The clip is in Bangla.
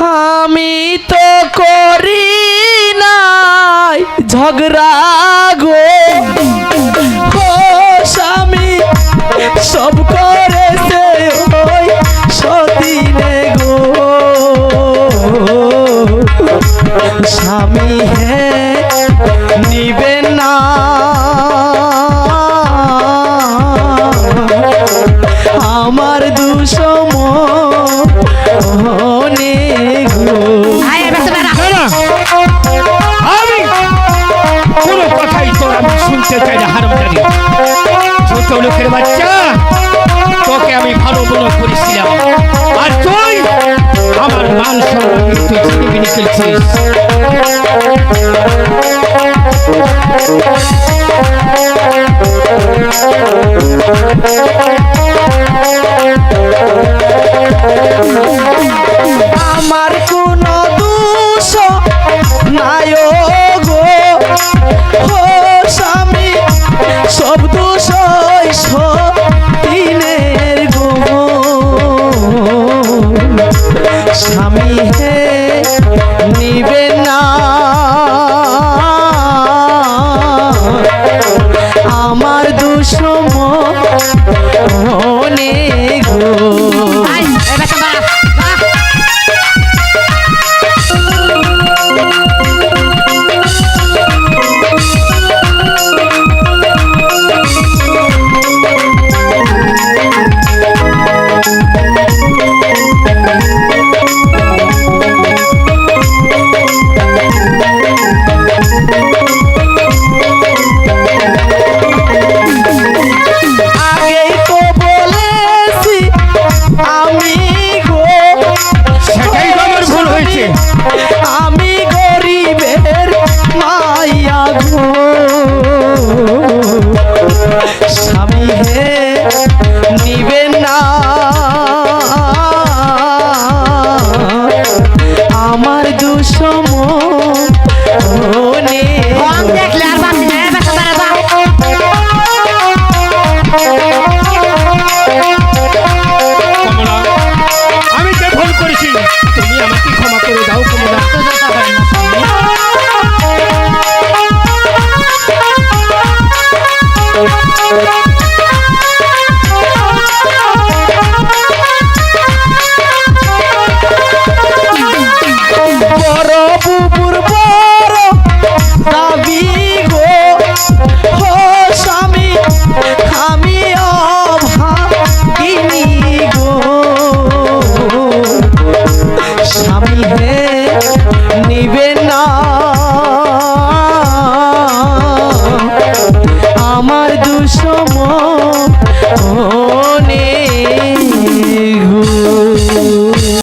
আমি তো করি নাই ঝগড়া গো। ও স্বামী সব করেছে ওই সদিনে গো। স্বামী হে, নিবে না। আমি চাই না হারাম জানি ছোট লোকের বাচ্চা, তোকে আমি ভালো মনে করেছিলাম। আর তুই আমার মান সম্মান তুই ছিনিমিনি খেলছিস। আমার কোন দোষ নাই গো। ও স্বামী হে নিবে না স্বামী হে নিবেন না। আমার দুষম Thank you. অনেক